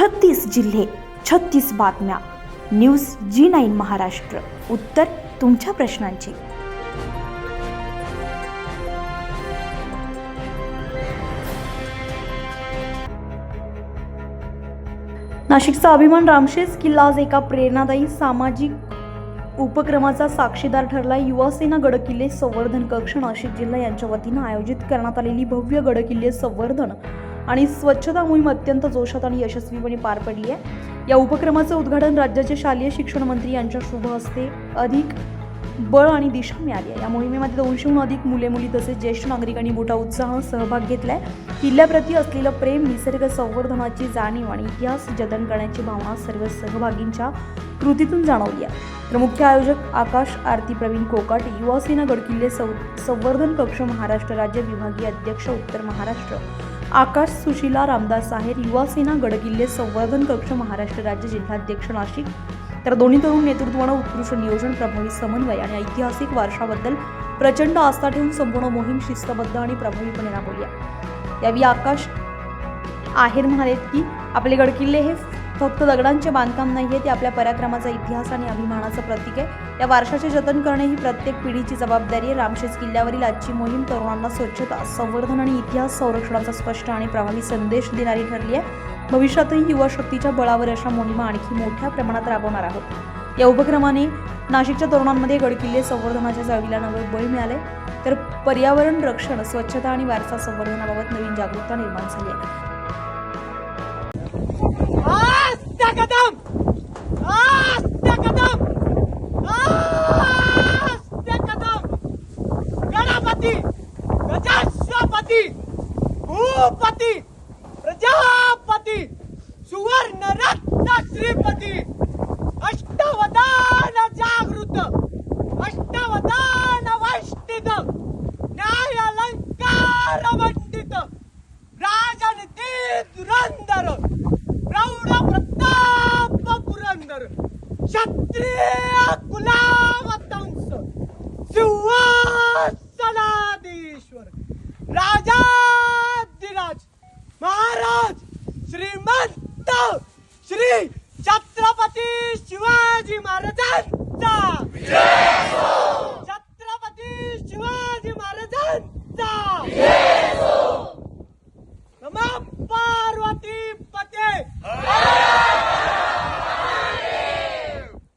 छत्तीस जिल्हे छत्तीस बातम्या. न्यूज जी नाईन महाराष्ट्र. उत्तर तुमच्या प्रश्नांची. नाशिकचा अभिमान रामशेज किल्ला आज एका प्रेरणादायी सामाजिक उपक्रमाचा साक्षीदार ठरला. युवासेना गडकिल्ले संवर्धन कक्ष नाशिक जिल्हा यांच्या वतीनं आयोजित करण्यात आलेली भव्य गडकिल्ले संवर्धन आणि स्वच्छता मोहीम अत्यंत जोशात आणि यशस्वीपणे पार पडली आहे. या उपक्रमाचं उद्घाटन राज्याचे शालेय शिक्षण मंत्री यांच्या शुभ हस्ते अधिक बळ आणि दिशा मिळाली आहे. या मोहिमेमध्ये दोनशेहून अधिक मुले मुली तसेच ज्येष्ठ नागरिकांनी मोठा उत्साह सहभाग घेतला आहे किल्ल्याप्रती असलेलं प्रेम निसर्ग संवर्धनाची जाणीव आणि इतिहास जतन करण्याची भावना सर्व सहभागींच्या कृतीतून जाणवली आहे. तर मुख्य आयोजक आकाश आरती प्रवीण कोकाट युवासेना गडकिल्ले सौ संवर्धन कक्ष महाराष्ट्र राज्य विभागीय अध्यक्ष उत्तर महाराष्ट्र आकाश सुशीला रामदास आहेर युवासेना गडकिल्ले संवर्धन कक्ष महाराष्ट्र राज्य जिल्हाध्यक्ष नाशिक. तर दोन्ही तरुण नेतृत्वानं उत्कृष्ट नियोजन प्रभावी समन्वय आणि ऐतिहासिक वारशाबद्दल प्रचंड आस्था ठेवून संपूर्ण मोहीम शिस्तबद्ध आणि प्रभावीपणे राबवली यावेळी आकाश आहेर म्हणालेत की आपले गडकिल्ले हे फक्त दगडांचे बांधकाम नाही आहे ते आपल्या पराक्रमाचा इतिहास आणि अभिमानाचं प्रतीक आहे. या वारशाचे जतन करणे ही प्रत्येक पिढीची जबाबदारी आहे. रामशेज किल्ल्यावरील आजची मोहीम तरुणांना स्वच्छता संवर्धन आणि इतिहास संरक्षणाचा स्पष्ट आणि प्रभावी संदेश देणारी ठरली आहे. भविष्यातही युवा शक्तीच्या बळावर अशा मोहिमा आणखी मोठ्या प्रमाणात राबवणार आहोत. या उपक्रमाने नाशिकच्या तरुणांमध्ये गडकिल्ले संवर्धनाच्या चळवळीला नवे बळ मिळाले तर पर्यावरण रक्षण स्वच्छता आणि वारसा संवर्धनाबाबत नवीन जागरूकता निर्माण झाली आहे. आस्था क्षत्रिय कुलावतंस सिंहासनाधीश्वर राजाधिराज महाराज श्रीमंत श्री छत्रपती शिवाजी महाराजांचा. छत्रपती शिवाजी महाराजांचा नमः पार्वती पते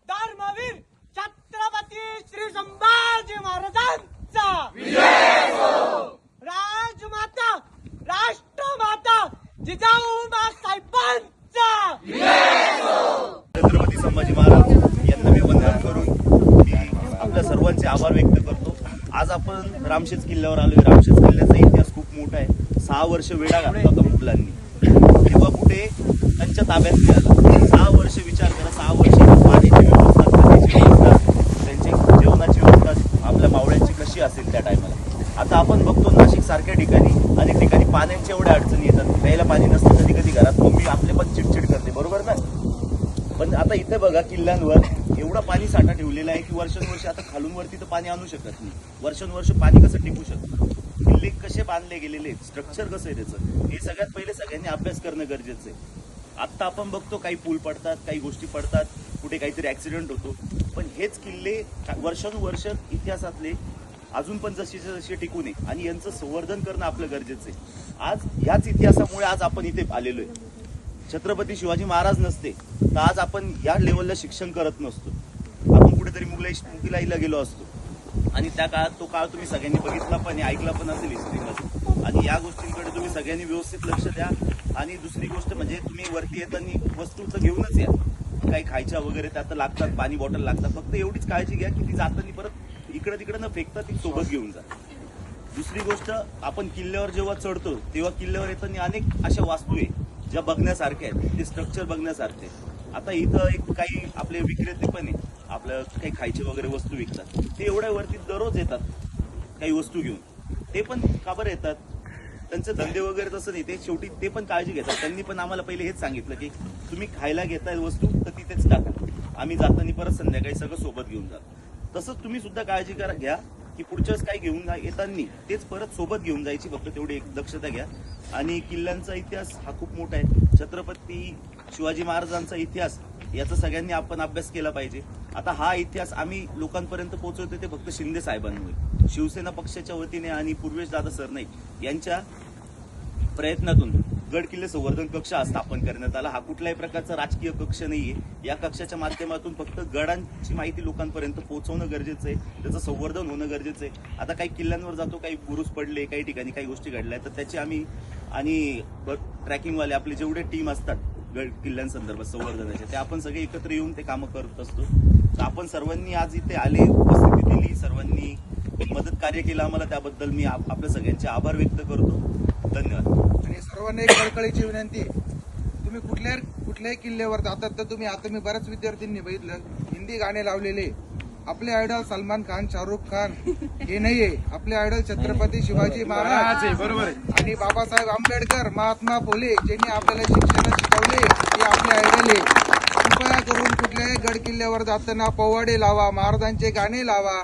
धर्मवीर छत्रपती श्री संभाजी महाराजांचा राजमाता राष्ट्रमाता जिजाऊबा साहेबांचा छत्रपती संभाजी महाराज यांना मी वंदन करून मी आपल्या सर्वांचे आभार व्यक्त करतो. आज आपण रामशेज किल्ल्यावर आलोय. रामशेज किल्ल्याचा इतिहास खूप मोठा आहे. सहा वर्ष वेळा घातला होता मुघलांनी. तेव्हा कुठे? त्यांच्या ताब्यात मिळाला. सहा वर्ष विचार करा. सहा वर्ष पाण्याची व्यवस्था खाण्याची व्यवस्था त्यांची जेवणाची व्यवस्था आपल्या मावळ्यांची कशी असेल त्या टायमाला आता आपण बघतो नाशिक सारख्या ठिकाणी अनेक ठिकाणी पाण्याच्या एवढ्या अडचणी येतात. प्यायला पाणी नसतं कधी कधी घरात. मम्मी आपले पण चिडचिड करते. बरोबर ना? पण आता इथे बघा किल्ल्यांवर एवढा पाणी साठा ठेवलेला आहे की वर्षानुवर्ष आता खालून वरती तर पाणी आणू शकत नाही. वर्षानुवर्ष पाणी कसं टिकू शकतं? किल्ले कसे बांधले गेलेले स्ट्रक्चर कसं आहे त्याचं? हे सगळ्यात पहिले सगळ्यांनी अभ्यास करणं गरजेचं आहे. आत्ता आपण बघतो काही पूल पडतात काही गोष्टी पडतात कुठे काहीतरी ऍक्सिडेंट होतो. पण हेच किल्ले वर्षानुवर्ष इतिहासातले अजून पण जशीचे जसे टिकू नये आणि यांचं संवर्धन करणं आपलं गरजेचं आहे. आज ह्याच इतिहासामुळे आज आपण इथे आलेलो आहे. छत्रपती शिवाजी महाराज नसते तर आज आपण या लेवलला शिक्षण करत नसतो. आपण कुठेतरी मुगलाई मुगलाईला गेलो असतो. आणि त्या काळात तो काळ तुम्ही सगळ्यांनी बघितला पण ऐकला पण असेल हिस्ट्रीमध्ये आणि या गोष्टींकडे तुम्ही सगळ्यांनी व्यवस्थित लक्ष द्या. आणि दुसरी गोष्ट म्हणजे तुम्ही वरती येताना वस्तू तर घेऊनच या. काही खायच्या वगैरे त्यात लागतात पाणी बॉटल लागतात. फक्त एवढीच काळजी घ्या की ती जाताना परत इकडे तिकडे न फेकता ती सोबत घेऊन जा. दुसरी गोष्ट आपण किल्ल्यावर जेव्हा चढतो तेव्हा किल्ल्यावर येताना अनेक अशा वास्तू आहे ज्या बघण्यासारख्या आहेत ते स्ट्रक्चर बघण्यासारखे आता इथं एक काही आपले विक्रेते पण आहे आपलं काही खायचे वगैरे वस्तू विकतात. ते एवढ्या वरती दररोज येतात काही वस्तू घेऊन. ते पण का बरं येतात? त्यांचे धंदे वगैरे तसं नाही. ते शेवटी ते पण काळजी घेतात. त्यांनी पण आम्हाला पहिले हेच सांगितलं की तुम्ही खायला घेताय वस्तू तर तिथेच टाका. आम्ही जाताना परत संध्याकाळी सगळं सोबत घेऊन जातो. तसंच तुम्ही सुद्धा काळजी करा घ्या. की पुढच्याच काही घेऊन येताना तेच परत सोबत घेऊन जायची फक्त तेवढी एक दक्षता घ्या. आणि किल्ल्यांचा इतिहास हा खूप मोठा आहे. छत्रपती शिवाजी महाराजांचा इतिहास याचा सगळ्यांनी आपण अभ्यास केला पाहिजे. आता हा इतिहास आम्ही लोकांपर्यंत पोहोचवतो ते फक्त शिंदे साहेबांमुळे. शिवसेना पक्षाच्या वतीने आणि पूर्वेश दादा सरनाईक यांच्या प्रयत्नातून गड किल्ले संवर्धन कक्ष हा स्थापन करण्यात आला. हा कुठल्याही प्रकारचा राजकीय कक्ष नाहीये. या कक्षाच्या माध्यमातून फक्त गडांची माहिती लोकांपर्यंत पोहोचवणं गरजेचं आहे. त्याचं संवर्धन होणं गरजेचं आहे. आता काही किल्ल्यांवर जातो काही बुरुज पडले काही ठिकाणी काही गोष्टी घडल्या तर त्याची आम्ही आणि ट्रॅकिंगवाले आपले जेवढे टीम असतात गड किल्ल्यांसंदर्भात संवर्धनाचे ते आपण सगळे एकत्र येऊन ते कामं करत असतो. तर आपण सर्वांनी आज इथे आले उपस्थिती दिली सर्वांनी मदत कार्य केलं आम्हाला त्याबद्दल मी आपल्या सगळ्यांचे आभार व्यक्त करतो. धन्यवाद. आणि सर्वांना एक कळकळीची विनंती. तुम्ही कुठल्या कुठल्याही किल्ल्यावर जातात तर तुम्ही आता मी बऱ्याच विद्यार्थ्यांनी बघितलं. हिंदी गाणे लावलेले. आपले आयडॉल सलमान खान शाहरुख खान. हे नाहीये. आपले आयडॉल छत्रपती शिवाजी महाराज. बरोबर आणि बाबासाहेब आंबेडकर महात्मा फुले ज्यांनी आपल्याला शिक्षण शिकवले ते आपले आयडॉल आहे. कृपया करून कुठल्याही गड किल्ल्यावर जाताना पोवाडे लावा महाराजांचे गाणे लावा.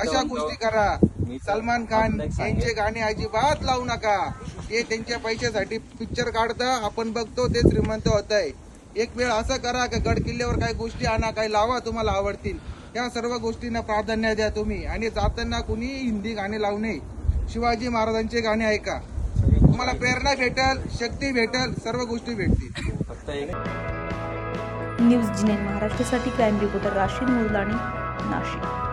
अशा गोष्टी करा. सलमान खान यांचे गाणे अजिबात लावू नका. ते त्यांच्या पैशासाठी पिक्चर काढता आपण बघतो ते श्रीमंत होत आहे. एक वेळ असं करा का गड किल्ल्यावर काही गोष्टी आणा काही लावा तुम्हाला आवडतील. या सर्व गोष्टींना प्राधान्य द्या तुम्ही. आणि जाताना कुणी हिंदी गाणे लावू नये. शिवाजी महाराजांचे गाणे ऐका. तुम्हाला प्रेरणा भेटल शक्ती भेटल सर्व गोष्टी भेटतील. न्यूज जिने महाराष्ट्रासाठी क्राईम रिपोर्टर राशीद मुरलाणी नाशिक.